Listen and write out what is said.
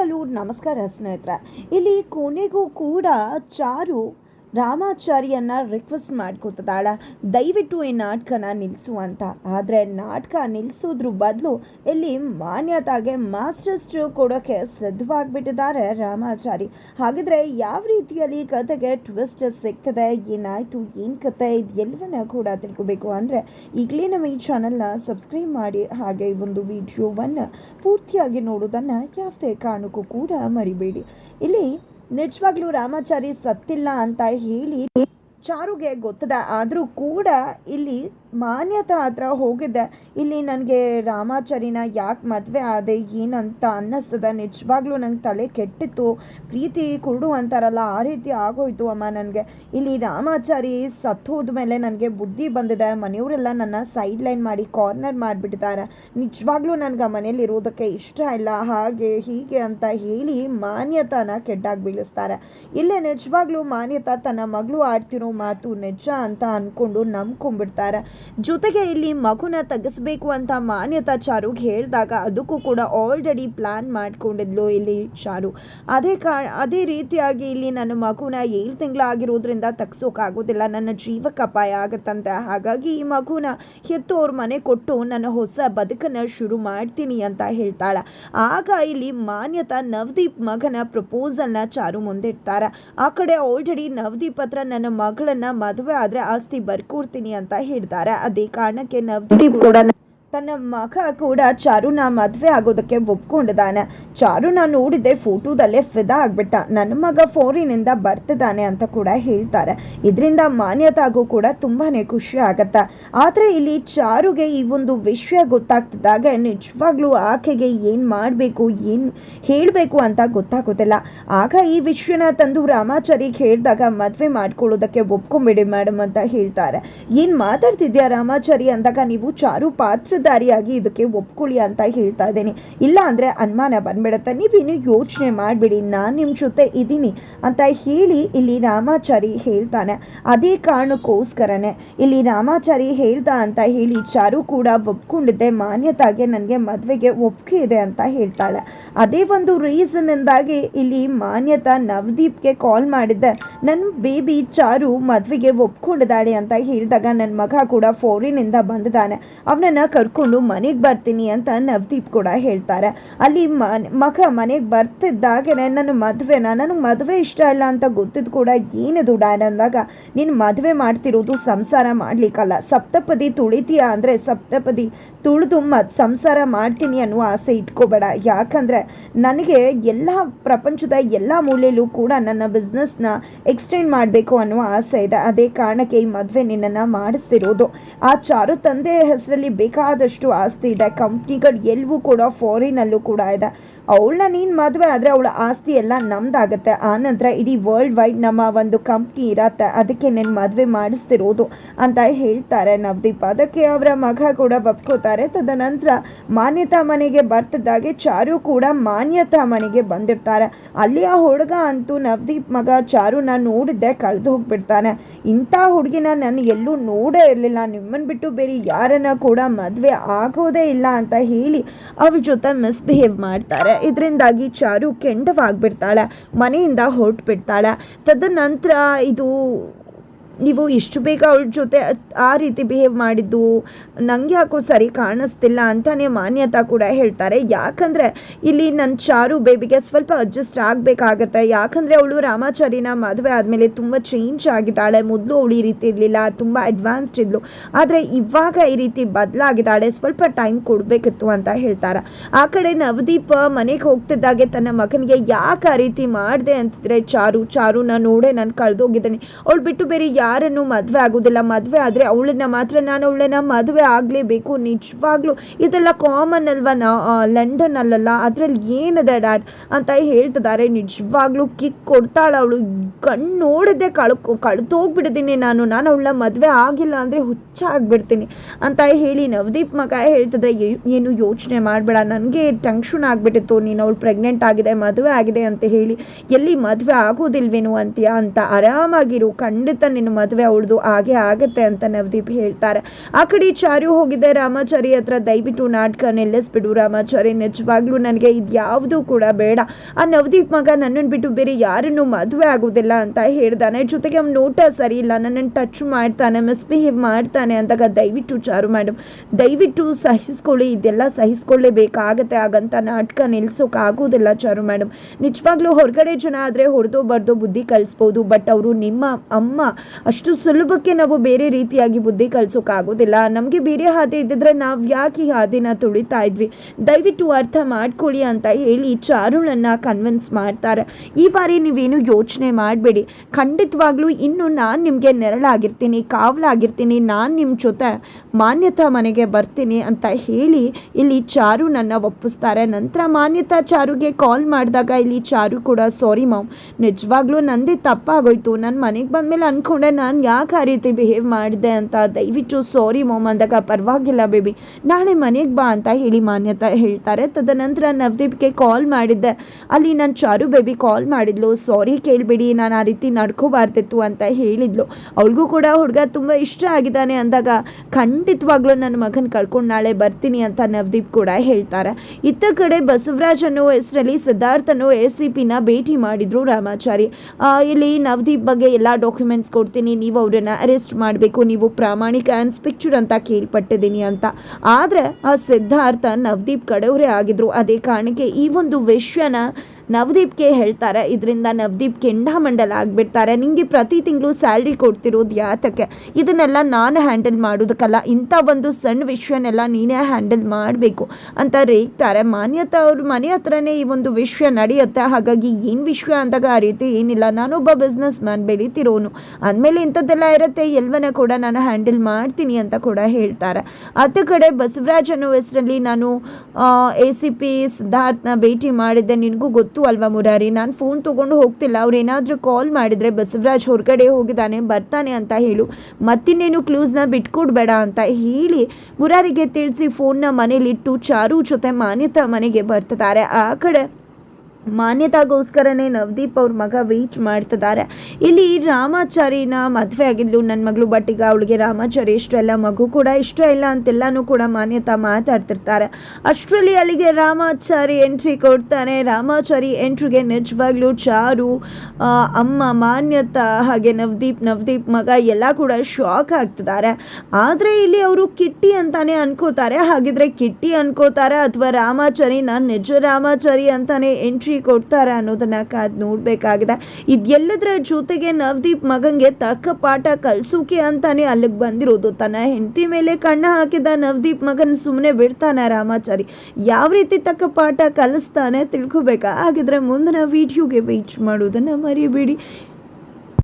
Hello ನಮಸ್ಕಾರ ಸ್ನೇಹಿತರೆ. ಇಲ್ಲಿ ಕೊನೆಗೂ ಕೂಡ ಚಾರು ರಾಮಾಚಾರಿಯನ್ನ ರಿಕ್ವೆಸ್ಟ್ ಮಾಡ್ಕೊತಿದ್ದಾಳೆ ದಯವಿಟ್ಟು ಈ ನಾಟಕನ ನಿಲ್ಲಿಸು ಅಂತ ಆದರೆ ನಾಟಕ ನಿಲ್ಲಿಸೋದ್ರ ಬದಲು ಇಲ್ಲಿ ಮಾನ್ಯತಾಗೆ ಮಾಸ್ಟರ್ ಸ್ಟ್ರೋಕ್ ಕೊಡೋಕ್ಕೆ ಸಿದ್ಧವಾಗಿಬಿಟ್ಟಿದ್ದಾರೆ ರಾಮಾಚಾರಿ. ಹಾಗಿದ್ರೆ ಯಾವ ರೀತಿಯಲ್ಲಿ ಕತೆಗೆ ಟ್ವಿಸ್ಟ್ ಸಿಗ್ತದೆ, ಏನಾಯಿತು, ಏನು ಕತೆ ಇದು ಎಲ್ಲವನ್ನ ಕೂಡ ತಿಳ್ಕೊಬೇಕು. ಅಂದರೆ ಈಗಲೇ ನಮ್ಮ ಈ ಚಾನಲ್ನ ಸಬ್ಸ್ಕ್ರೈಬ್ ಮಾಡಿ, ಹಾಗೆ ಈ ಒಂದು ವಿಡಿಯೋವನ್ನು ಪೂರ್ತಿಯಾಗಿ ನೋಡೋದನ್ನು ಯಾವುದೇ ಕಾರಣಕ್ಕೂ ಕೂಡ ಮರಿಬೇಡಿ. ಇಲ್ಲಿ ನಿಜವಾಗ್ಲೂ ರಾಮಾಚಾರಿ ಸತ್ತಿಲ್ಲ ಅಂತ ಹೇಳಿ ಚಾರುಗೆ ಗೊತ್ತದ, ಆದರೂ ಕೂಡ ಇಲ್ಲಿ ಮಾನ್ಯತಾ ಹತ್ರ ಹೋಗಿದ್ದೆ ಇಲ್ಲಿ ನನಗೆ ರಾಮಾಚಾರಿನ ಯಾಕೆ ಮದುವೆ ಆದೆ, ಏನಂತ ಅನ್ನಿಸ್ತದ? ನಿಜವಾಗ್ಲೂ ನಂಗೆ ತಲೆ ಕೆಟ್ಟಿತ್ತು. ಪ್ರೀತಿ ಕುರುಡು ಅಂತಾರಲ್ಲ, ಆ ರೀತಿ ಆಗೋಯ್ತು ಅಮ್ಮ ನನಗೆ. ಇಲ್ಲಿ ರಾಮಾಚಾರಿ ಸತ್ತೋದ ಮೇಲೆ ನನಗೆ ಬುದ್ಧಿ ಬಂದಿದೆ. ಮನೆಯವರೆಲ್ಲ ನನ್ನ ಸೈಡ್ ಲೈನ್ ಮಾಡಿ ಕಾರ್ನರ್ ಮಾಡಿಬಿಟ್ಟಿದ್ದಾರೆ. ನಿಜವಾಗ್ಲೂ ನನಗೆ ಆ ಮನೇಲಿ ಇರೋದಕ್ಕೆ ಇಷ್ಟ ಇಲ್ಲ. ಹಾಗೆ, ಹೀಗೆ ಅಂತ ಹೇಳಿ ಮಾನ್ಯತಾನ ಕೆಡ್ಡಾಗಿ ಬೀಳಿಸ್ತಾರೆ. ಇಲ್ಲೇ ನಿಜವಾಗ್ಲೂ ಮಾನ್ಯತಾ ತನ್ನ ಮಗಳು ಆಡ್ತಿರೋ ಮಾತು ನಿಜ ಅಂತ ಅಂದ್ಕೊಂಡು ನಂಬ್ಕೊಂಡ್ಬಿಡ್ತಾರೆ. ಜೊತೆಗೆ ಇಲ್ಲಿ ಮಗುನ ತೆಗೆಸ್ಬೇಕು ಅಂತ ಮಾನ್ಯತಾ ಚಾರುಗೆ ಹೇಳಿದಾಗ ಅದಕ್ಕೂ ಕೂಡ ಆಲ್ರೆಡಿ ಪ್ಲ್ಯಾನ್ ಮಾಡ್ಕೊಂಡಿದ್ಲು ಇಲ್ಲಿ ಚಾರು ಅದೇ ಕಾ, ಅದೇ ರೀತಿಯಾಗಿ ಇಲ್ಲಿ ನನ್ನ ಮಗುನ ಏಳು ತಿಂಗಳಾಗಿರೋದ್ರಿಂದ ತೆಗ್ಸೋಕ್ಕಾಗೋದಿಲ್ಲ ನನ್ನ ಜೀವಕ್ಕೆ ಅಪಾಯ ಆಗುತ್ತಂತೆ. ಹಾಗಾಗಿ ಈ ಮಗುನ ಎತ್ತು ಅವ್ರ ಮನೆ ಕೊಟ್ಟು ನನ್ನ ಹೊಸ ಬದುಕನ್ನು ಶುರು ಮಾಡ್ತೀನಿ ಅಂತ ಹೇಳ್ತಾಳೆ. ಆಗ ಇಲ್ಲಿ ಮಾನ್ಯತಾ ನವದೀಪ್ ಮಗನ ಪ್ರಪೋಸಲ್ನ ಚಾರು ಮುಂದಿಡ್ತಾರೆ. ಆ ಕಡೆ ಆಲ್ರೆಡಿ ನವದೀಪ್ ಹತ್ರ ನನ್ನ ಮಗಳನ್ನ ಮದುವೆ ಆದ್ರೆ ಆಸ್ತಿ ಬರ್ಕೊಡ್ತೀನಿ ಅಂತ ಹೇಳ್ತಾರೆ. ಅದೇ ಕಾರಣಕ್ಕೆ ನವದೀಪ್ ಕೂಡ ತನ್ನ ಮಗ ಕೂಡ ಚಾರುನ ಮದುವೆ ಆಗೋದಕ್ಕೆ ಒಪ್ಕೊಂಡಿದ್ದಾನೆ. ಚಾರುನ ನೋಡಿದೆ ಫೋಟೋದಲ್ಲೇ ಫಿದಾ ಆಗ್ಬಿಟ್ಟ. ನನ್ನ ಮಗ ಫೋರಿನಿಂದ ಬರ್ತಿದ್ದಾನೆ ಅಂತ ಕೂಡ ಹೇಳ್ತಾರೆ. ಇದರಿಂದ ಮಾನ್ಯತಾಗೂ ಕೂಡ ತುಂಬಾ ಖುಷಿ ಆಗತ್ತೆ. ಆದರೆ ಇಲ್ಲಿ ಚಾರುಗೆ ಈ ಒಂದು ವಿಷಯ ಗೊತ್ತಾಗ್ತಿದ್ದಾಗ ನಿಜವಾಗ್ಲೂ ಆಕೆಗೆ ಏನು ಮಾಡಬೇಕು, ಏನು ಹೇಳಬೇಕು ಅಂತ ಗೊತ್ತಾಗೋದಿಲ್ಲ. ಆಗ ಈ ವಿಷಯನ ತಂದು ರಾಮಾಚಾರಿಗೆ ಹೇಳಿದಾಗ ಮದುವೆ ಮಾಡ್ಕೊಳ್ಳೋದಕ್ಕೆ ಒಪ್ಕೊಂಬಿಡಿ ಮೇಡಮ್ ಅಂತ ಹೇಳ್ತಾರೆ. ಏನು ಮಾತಾಡ್ತಿದ್ಯಾ ರಾಮಾಚಾರಿ? ಅಂದಾಗ, ನೀವು ಚಾರು ಪಾತ್ರಧಾರಿಯಾಗಿ ಇದಕ್ಕೆ ಒಪ್ಕೊಳ್ಳಿ ಅಂತ ಹೇಳ್ತಾ ಇದ್ದೀನಿ. ಇಲ್ಲ ಅಂದರೆ ಅನುಮಾನ ಬಂದ್ಬಿಡುತ್ತೆ. ನೀವೇನು ಯೋಚನೆ ಮಾಡಿಬಿಡಿ, ನಾನು ನಿಮ್ಮ ಜೊತೆ ಇದ್ದೀನಿ ಅಂತ ಹೇಳಿ ಇಲ್ಲಿ ರಾಮಾಚಾರಿ ಹೇಳ್ತಾನೆ. ಅದೇ ಕಾರಣಕ್ಕೋಸ್ಕರನೇ ಇಲ್ಲಿ ರಾಮಾಚಾರಿ ಹೇಳ್ತಾ ಅಂತ ಹೇಳಿ ಚಾರು ಕೂಡ ಒಪ್ಕೊಂಡಿದ್ದೆ. ಮಾನ್ಯತಾಗೆ ನನಗೆ ಮದುವೆಗೆ ಒಪ್ಪಿಗೆ ಇದೆ ಅಂತ ಹೇಳ್ತಾಳೆ. ಅದೇ ಒಂದು ರೀಸನ್ನಿಂದಾಗಿ ಇಲ್ಲಿ ಮಾನ್ಯತಾ ನವದೀಪ್ಗೆ ಕಾಲ್ ಮಾಡಿದ್ದೆ. ನನ್ನ ಬೇಬಿ ಚಾರು ಮದುವೆಗೆ ಒಪ್ಕೊಂಡಿದ್ದಾಳೆ ಅಂತ ಹೇಳಿದಾಗ ನನ್ನ ಮಗ ಕೂಡ ಫೋರಿನಿಂದ ಬಂದಿದ್ದಾನೆ. ಅವನನ್ನು ಕರ್ಕೊಂಡು ಮನೆಗೆ ಬರ್ತೀನಿ ಅಂತ ನವದೀಪ್ ಕೂಡ ಹೇಳ್ತಾರೆ. ಅಲ್ಲಿ ಮಗ ಮನೆಗೆ ಬರ್ತಿದ್ದಾಗೆ ನನ್ನ ಮದುವೆನ, ನನಗೆ ಮದುವೆ ಇಷ್ಟ ಇಲ್ಲ ಅಂತ ಗೊತ್ತಿದ್ದು ಕೂಡ ಏನು ಡ್ಯಾಡ್ ಅಂದಾಗ, ನೀನು ಮದುವೆ ಮಾಡ್ತಿರೋದು ಸಂಸಾರ ಮಾಡ್ಲಿಕ್ಕಲ್ಲ. ಸಪ್ತಪದಿ ತುಳಿತೀಯ ಅಂದರೆ ಸಪ್ತಪದಿ ತುಳಿದು ಮತ್ತು ಸಂಸಾರ ಮಾಡ್ತೀನಿ ಅನ್ನುವ ಆಸೆ ಇಟ್ಕೋಬೇಡ. ಯಾಕಂದರೆ ನನಗೆ ಎಲ್ಲ ಪ್ರಪಂಚದ ಎಲ್ಲ ಮೂಲೆಯಲ್ಲೂ ಕೂಡ ನನ್ನ ಬಿಸ್ನೆಸ್ನ ಎಕ್ಸ್ಟೆಂಡ್ ಮಾಡಬೇಕು ಅನ್ನುವ ಆಸೆ ಇದೆ. ಅದೇ ಕಾರಣಕ್ಕೆ ಈ ಮದುವೆ ನಿನ್ನನ್ನು ಮಾಡಿಸ್ತಿರೋದು. ಆ ಚಾರು ತಂದೆಯ ಹೆಸರಲ್ಲಿ ಬೇಕಾದಷ್ಟು ಆಸ್ತಿ ಇದೆ. ಕಂಪ್ನಿಗಳು ಎಲ್ಲವೂ ಕೂಡ ಫಾರಿನಲ್ಲೂ ಕೂಡ ಇದೆ. ಅವಳನ್ನ ನೀನು ಮದುವೆ ಆದರೆ ಅವಳ ಆಸ್ತಿ ಎಲ್ಲ ನಮ್ದಾಗತ್ತೆ. ಆನಂತರ ಇಡೀ ವರ್ಲ್ಡ್ ವೈಡ್ ನಮ್ಮ ಒಂದು ಕಂಪ್ನಿ ಇರತ್ತೆ. ಅದಕ್ಕೆ ನೀನು ಮದುವೆ ಮಾಡಿಸ್ತಿರೋದು ಅಂತ ಹೇಳ್ತಾರೆ ನವದೀಪ್. ಅದಕ್ಕೆ ಅವರ ಮಗ ಕೂಡ ಬಪ್ಕೋತಾರೆ ತದನಂತರ ಮಾನ್ಯತಾ ಮನೆಗೆ ಬರ್ತಿದ್ದಾಗೆ ಚಾರು ಕೂಡ ಮಾನ್ಯತಾ ಮನೆಗೆ ಬಂದಿರ್ತಾರೆ. ಅಲ್ಲಿ ಆ ಹುಡುಗ ಅಂತೂ ನವದೀಪ್ ಮಗ ಚಾರುನ ನೋಡಿದ್ದೆ ಕಳೆದು ಹೋಗ್ಬಿಡ್ತಾನೆ. ಇಂಥ ಹುಡುಗಿನ ನಾನು ಎಲ್ಲೂ ನೋಡೇ ಇರಲಿಲ್ಲ. ನಿಮ್ಮನ್ನು ಬಿಟ್ಟು ಬೇರೆ ಯಾರನ್ನ ಕೂಡ ಮದುವೆ ಆಗೋದೇ ಇಲ್ಲ ಅಂತ ಹೇಳಿ ಅವ್ರ ಜೊತೆ ಮಿಸ್ಬಿಹೇವ್ ಮಾಡ್ತಾರೆ. ಇದರಿಂದಾಗಿ ಚಾರು ಕೆಂಡವಾಗ್ಬಿಡ್ತಾಳೆ. ಮನೆಯಿಂದ ಹೊರಟುಬಿಡ್ತಾಳೆ. ತದನಂತರ ಇದು ನೀವು ಇಷ್ಟು ಬೇಗ ಅವಳ ಜೊತೆ ಆ ರೀತಿ ಬಿಹೇವ್ ಮಾಡಿದ್ದು ನನಗೆ ಯಾಕೋ ಸರಿ ಕಾಣಿಸ್ತಿಲ್ಲ ಅಂತಲೇ ಮಾನ್ಯತಾ ಕೂಡ ಹೇಳ್ತಾರೆ. ಯಾಕಂದರೆ ಇಲ್ಲಿ ನನ್ನ ಚಾರು ಬೇಬಿಗೆ ಸ್ವಲ್ಪ ಅಡ್ಜಸ್ಟ್ ಆಗಬೇಕಾಗತ್ತೆ. ಯಾಕಂದರೆ ಅವಳು ರಾಮಾಚಾರಿನ ಮದುವೆ ಆದಮೇಲೆ ತುಂಬ ಚೇಂಜ್ ಆಗಿದ್ದಾಳೆ. ಮೊದಲು ಅವಳು ಈ ರೀತಿ ಇರಲಿಲ್ಲ, ತುಂಬ ಅಡ್ವಾನ್ಸ್ಡ್ ಇದ್ಲು. ಆದರೆ ಇವಾಗ ಈ ರೀತಿ ಬದಲಾಗಿದ್ದಾಳೆ. ಸ್ವಲ್ಪ ಟೈಮ್ ಕೊಡಬೇಕಿತ್ತು ಅಂತ ಹೇಳ್ತಾರೆ. ಆ ಕಡೆ ನವದೀಪ್ ಮನೆಗೆ ಹೋಗ್ತಿದ್ದಾಗೆ ತನ್ನ ಮಗನಿಗೆ ಯಾಕೆ ಆ ರೀತಿ ಮಾಡಿದೆ ಅಂತಿದ್ರೆ, ಚಾರು, ಚಾರುನ ನೋಡೇ ನಾನು ಕಳೆದೋಗಿದ್ದೇನೆ. ಅವಳು ಬಿಟ್ಟು ಬೇರೆ ಯಾರನ್ನು ಮದುವೆ ಆಗೋದಿಲ್ಲ. ಮದುವೆ ಆದರೆ ಅವಳನ್ನ ಮಾತ್ರ ನಾನು ಅವಳನ್ನ ಮದುವೆ ಆಗಲೇಬೇಕು. ನಿಜವಾಗ್ಲೂ ಇದೆಲ್ಲ ಕಾಮನ್ ಅಲ್ವಾ ನಾ ಲಂಡನ್ ಅಲ್ಲಲ್ಲ ಅದರಲ್ಲಿ ಏನಿದೆ ಡ್ಯಾಡ್ ಅಂತ ಹೇಳ್ತಿದ್ದಾರೆ ನಿಜವಾಗ್ಲೂ ಕಿಕ್ ಕೊಡ್ತಾಳೆ ಅವಳು. ಕಣ್ಣು ನೋಡಿದ್ದೆ ಕಳ್ಕೊ ಕಳ್ತೋಗ್ಬಿಡ್ತೀನಿ ನಾನು. ನಾನು ಅವಳನ್ನ ಮದುವೆ ಆಗಿಲ್ಲ ಅಂದರೆ ಹುಚ್ಚ ಆಗ್ಬಿಡ್ತೀನಿ ಅಂತ ಹೇಳಿ ನವದೀಪ್ ಮಗ ಹೇಳ್ತಿದ್ರೆ ಏನು ಯೋಚನೆ ಮಾಡಬೇಡ. ನನಗೆ ಟೆನ್ಷನ್ ಆಗಿಬಿಟ್ಟಿತ್ತು. ನೀನು ಅವಳು ಪ್ರೆಗ್ನೆಂಟ್ ಆಗಿದೆ, ಮದುವೆ ಆಗಿದೆ ಅಂತ ಹೇಳಿ. ಎಲ್ಲಿ ಮದುವೆ ಆಗೋದಿಲ್ವೇನು ಅಂತೀಯ? ಅಂತ ಆರಾಮಾಗಿರು. ಖಂಡಿತ ನಿನ್ನ ಮದುವೆ ಅವಳದು ಹಾಗೆ ಆಗುತ್ತೆ ಅಂತ ನವದೀಪ್ ಹೇಳ್ತಾರೆ. ಆ ಕಡೆ ಚಾರು ಹೋಗಿದ್ದೆ ರಾಮಾಚಾರಿ ಹತ್ರ ದಯವಿಟ್ಟು ನಾಟಕ ನಿಲ್ಲಿಸ್ಬಿಡು ರಾಮಾಚಾರಿ. ನಿಜವಾಗ್ಲೂ ನನಗೆ ಇದು ಯಾವುದು ಕೂಡ ಬೇಡ. ಆ ನವದೀಪ್ ಮಗ ನನ್ನನ್ನು ಬಿಟ್ಟು ಬೇರೆ ಯಾರನ್ನು ಮದುವೆ ಆಗೋದಿಲ್ಲ ಅಂತ ಹೇಳ್ದಾನೆ. ಜೊತೆಗೆ ಅವ್ನ ನೋಟ ಸರಿ ಇಲ್ಲ. ನನ್ನನ್ನು ಟಚ್ ಮಾಡ್ತಾನೆ ಮಿಸ್ಬಿಹೇವ್ ಮಾಡ್ತಾನೆ ಅಂದಾಗ ದಯವಿಟ್ಟು ಚಾರು ಮೇಡಮ್ ದಯವಿಟ್ಟು ಸಹಿಸ್ಕೊಳ್ಳಿ. ಇದೆಲ್ಲ ಸಹಿಸ್ಕೊಳ್ಳೇಬೇಕಾಗತ್ತೆ. ಹಾಗಂತ ನಾಟಕ ನಿಲ್ಸೋಕ್ಕಾಗೋದಿಲ್ಲ ಚಾರು ಮೇಡಮ್ ನಿಜವಾಗ್ಲೂ ಹೊರಗಡೆ ಜನ ಆದರೆ ಹೊಡೆದೋ ಬರ್ದೋ ಬುದ್ಧಿ ಕಲಿಸ್ಬೋದು. ಬಟ್ ಅವರು ನಿಮ್ಮ ಅಮ್ಮ ಅಷ್ಟು ಸುಲಭಕ್ಕೆ ನಾವು ಬೇರೆ ರೀತಿಯಾಗಿ ಬುದ್ಧಿ ಕಲಿಸೋಕ್ಕಾಗೋದಿಲ್ಲ ನಮಗೆ ಬೇರೆ ಹಾದಿ ಇದ್ದಿದ್ರೆ ನಾವು ಯಾಕೆ ಈ ಹಾದಿನ ತುಳಿತಾ ಇದ್ವಿ? ದಯವಿಟ್ಟು ಅರ್ಥ ಮಾಡ್ಕೊಳ್ಳಿ ಅಂತ ಹೇಳಿ ಚಾರುಳನ್ನು ಕನ್ವಿನ್ಸ್ ಮಾಡ್ತಾರೆ. ಈ ಬಾರಿ ನೀವೇನು ಯೋಚನೆ ಮಾಡಬೇಡಿ. ಖಂಡಿತವಾಗ್ಲೂ ಇನ್ನು ನಾನು ನಿಮಗೆ ನೆರಳಾಗಿರ್ತೀನಿ, ಕಾವಲಾಗಿರ್ತೀನಿ, ನಾನು ನಿಮ್ಮ ಜೊತೆ ಮಾನ್ಯತಾ ಮನೆಗೆ ಬರ್ತೀನಿ ಅಂತ ಹೇಳಿ ಇಲ್ಲಿ ಚಾರು ನನ್ನ ಒಪ್ಪಿಸ್ತಾರೆ. ನಂತರ ಮಾನ್ಯತಾ ಚಾರುಗೆ ಕಾಲ್ ಮಾಡಿದಾಗ ಇಲ್ಲಿ ಚಾರು ಕೂಡ, ಸಾರಿ ಮಾಮ್, ನಿಜವಾಗ್ಲೂ ನಂದೇ ತಪ್ಪಾಗೋಯ್ತು. ನನ್ನ ಮನೆಗೆ ಬಂದಮೇಲೆ ಅಂದ್ಕೊಂಡೆ ನಾನು ಯಾಕೆ ಆ ರೀತಿ ಬಿಹೇವ್ ಮಾಡಿದೆ ಅಂತ ದಯವಿಟ್ಟು ಸಾರಿ ಮೋಮ್ ಅಂದಾಗ ಪರವಾಗಿಲ್ಲ ಬೇಬಿ ನಾಳೆ ಮನೆಗೆ ಬಾ ಅಂತ ಹೇಳಿ ಮಾನ್ಯತಾ ಹೇಳ್ತಾರೆ. ತದನಂತರ ನವದೀಪ್ಗೆ ಕಾಲ್ ಮಾಡಿದ್ದೆ. ಅಲ್ಲಿ ನಾನು ಚಾರು ಬೇಬಿ ಕಾಲ್ ಮಾಡಿದ್ಲು. ಸಾರಿ ಕೇಳಬೇಡಿ, ನಾನು ಆ ರೀತಿ ನಡ್ಕೋಬಾರ್ದಿತ್ತು ಅಂತ ಹೇಳಿದ್ಲು. ಅವಳಿಗೂ ಕೂಡ ಹುಡುಗ ತುಂಬ ಇಷ್ಟ ಆಗಿದ್ದಾನೆ ಅಂದಾಗ, ಖಂಡಿತವಾಗ್ಲೂ ನನ್ನ ಮಗನ ಕಳ್ಕೊಂಡು ನಾಳೆ ಬರ್ತೀನಿ ಅಂತ ನವದೀಪ್ ಕೂಡ ಹೇಳ್ತಾರೆ. ಇತ್ತ ಕಡೆ ಬಸವರಾಜ್ ಅನ್ನೋ ಹೆಸರಲ್ಲಿ ಸಿದ್ಧಾರ್ಥನೋ ಎ ಸಿ ಪಿನ ಭೇಟಿ ಮಾಡಿದ್ರು ರಾಮಾಚಾರಿ. ಇಲ್ಲಿ ನವದೀಪ್ ಬಗ್ಗೆ ಎಲ್ಲ ಡಾಕ್ಯುಮೆಂಟ್ಸ್ ಕೊಡ್ತೀನಿ. ನೀವು ಅವರನ್ನು ಅರೆಸ್ಟ್ ಮಾಡಬೇಕು, ನೀವು ಪ್ರಾಮಾಣಿಕ ಇನ್ಸ್ಪೆಕ್ಟರ್ ಅಂತ ಕೇಳ್ಪಟ್ಟಿದ್ದೀನಿ ಅಂತ. ಆದರೆ ಆ ಸಿದ್ಧಾರ್ಥ ನವದೀಪ್ ಕಡೆಯವರೇ ಆಗಿದ್ರು, ಅದೇ ಕಾರಣಕ್ಕೆ ಈ ಒಂದು ವಿಷಯನ ನವದೀಪ್ಗೆ ಹೇಳ್ತಾರೆ, ಇದರಿಂದ ನವದೀಪ್ ಕೆಂಡಾಮಂಡಲ ಆಗಿಬಿಡ್ತಾರೆ. ನಿಮಗೆ ಪ್ರತಿ ತಿಂಗಳು ಸ್ಯಾಲ್ರಿ ಕೊಡ್ತಿರೋದು ಯಾತಕ್ಕೆ? ಇದನ್ನೆಲ್ಲ ನಾನು ಹ್ಯಾಂಡಲ್ ಮಾಡೋದಕ್ಕಲ್ಲ. ಇಂಥ ಒಂದು ಸಣ್ಣ ವಿಷಯನೆಲ್ಲ ನೀನೇ ಹ್ಯಾಂಡಲ್ ಮಾಡಬೇಕು, ಅಂತ ರೇಗ್ತಾರೆ. ಮಾನ್ಯತಾ ಅವ್ರ ಮನೆ ಹತ್ರನೇ ಈ ಒಂದು ವಿಷಯ ನಡೆಯುತ್ತೆ. ಹಾಗಾಗಿ ಏನು ವಿಷಯ ಅಂದಾಗ ಆ ರೀತಿ ಏನಿಲ್ಲ. ನಾನೊಬ್ಬ ಬಿಸ್ನೆಸ್ ಮ್ಯಾನ್ ಬೆಳೀತಿರೋನು. ಅಂದಮೇಲೆ ಇಂಥದ್ದೆಲ್ಲ ಇರುತ್ತೆ. ಎಲ್ವನ ಕೂಡ ನಾನು ಹ್ಯಾಂಡಲ್ ಮಾಡ್ತೀನಿ ಅಂತ ಕೂಡ ಹೇಳ್ತಾರೆ. ಅತ್ತ ಕಡೆ ಬಸವರಾಜ್ ಅನ್ನೋ ಹೆಸರಲ್ಲಿ ನಾನು ಎ ಸಿ ಪಿ ಸಿದ್ಧಾರ್ಥನ ಭೇಟಿ ಮಾಡಿದ್ದೆ. ನಿನಗೂ ಗೊತ್ತು ಅಲ್ವಾ ಮುರಾರಿ? ನಾನು ಫೋನ್ ತೊಗೊಂಡು ಹೋಗ್ತಿಲ್ಲ. ಅವ್ರು ಏನಾದರೂ ಕಾಲ್ ಮಾಡಿದರೆ ಬಸವರಾಜ್ ಹೊರಗಡೆ ಹೋಗಿದ್ದಾನೆ, ಬರ್ತಾನೆ ಅಂತ ಹೇಳು. ಮತ್ತಿನ್ನೇನು ಕ್ಲೂಸ್ನ ಬಿಟ್ಕೊಡ್ಬೇಡ ಅಂತ ಹೇಳಿ ಮುರಾರಿಗೆ ತಿಳಿಸಿ ಫೋನ್ನ ಮನೇಲಿಟ್ಟು ಚಾರು ಜೊತೆ ಮಾನ್ಯತಾ ಮನೆಗೆ ಬರ್ತಿದ್ದಾರೆ. ಆ ಕಡೆ ಮಾನ್ಯತಾಗೋಸ್ಕರನೇ ನವದೀಪ್ ಅವ್ರ ಮಗ ವೆಯ್ಟ್ ಮಾಡ್ತಿದ್ದಾರೆ. ಇಲ್ಲಿ ರಾಮಾಚಾರಿನ ಮದುವೆ ಆಗಿದ್ಲು ನನ್ನ ಮಗಳು ಬಟ್ ಈಗ ಅವಳಿಗೆ ರಾಮಾಚಾರಿ ಇಷ್ಟ ಇಲ್ಲ, ಮಗು ಕೂಡ ಇಷ್ಟ ಇಲ್ಲ ಅಂತೆಲ್ಲನೂ ಕೂಡ ಮಾನ್ಯತಾ ಮಾತಾಡ್ತಿರ್ತಾರೆ. ಅಷ್ಟರಲ್ಲಿ ಅಲ್ಲಿಗೆ ರಾಮಾಚಾರಿ ಎಂಟ್ರಿ ಕೊಡ್ತಾನೆ. ರಾಮಾಚಾರಿ ಎಂಟ್ರಿಗೆ ನಿಜವಾಗ್ಲೂ ಚಾರು ಅಮ್ಮ, ಮಾನ್ಯತಾ ಹಾಗೆ ನವದೀಪ್ ನವದೀಪ್ ಮಗ ಎಲ್ಲ ಕೂಡ ಶಾಕ್ ಆಗ್ತಿದ್ದಾರೆ. ಆದರೆ ಇಲ್ಲಿ ಅವರು ಕಿಟ್ಟಿ ಅಂತಾನೆ ಅನ್ಕೋತಾರೆ. ಹಾಗಿದ್ರೆ ಕಿಟ್ಟಿ ಅನ್ಕೋತಾರೆ ಅಥವಾ ರಾಮಾಚಾರಿ ನಾನು ನಿಜ ರಾಮಾಚಾರಿ ಅಂತಾನೆ ಎಂಟ್ರಿ ಕೊಡ್ತಾರೆ ಅನ್ನೋದನ್ನ ಕಾದ್ ನೋಡ್ಬೇಕಾಗಿದೆ. ಇದೆಲ್ಲದರ ಜೊತೆಗೆ ನವದೀಪ್ ಮಗಂಗೆ ತಕ್ಕ ಪಾಠ ಕಲ್ಸೋಕೆ ಅಂತಾನೆ ಅಲ್ಲಿಗೆ ಬಂದಿರೋದು. ತನ್ನ ಹೆಂಡತಿ ಮೇಲೆ ಕಣ್ಣ ಹಾಕಿದ ನವದೀಪ್ ಮಗನ್ ಸುಮ್ಮನೆ ಬಿಡ್ತಾನೆ ರಾಮಾಚಾರಿ. ಯಾವ ರೀತಿ ತಕ್ಕ ಪಾಠ ಕಲಿಸ್ತಾನೆ ತಿಳ್ಕೊಬೇಕಾ? ಹಾಗಿದ್ರೆ ಮುಂದಿನ ವಿಡಿಯೋಗೆ ವೆಯ್ಟ್ ಮಾಡೋದನ್ನ ಮರಿಬೇಡಿ.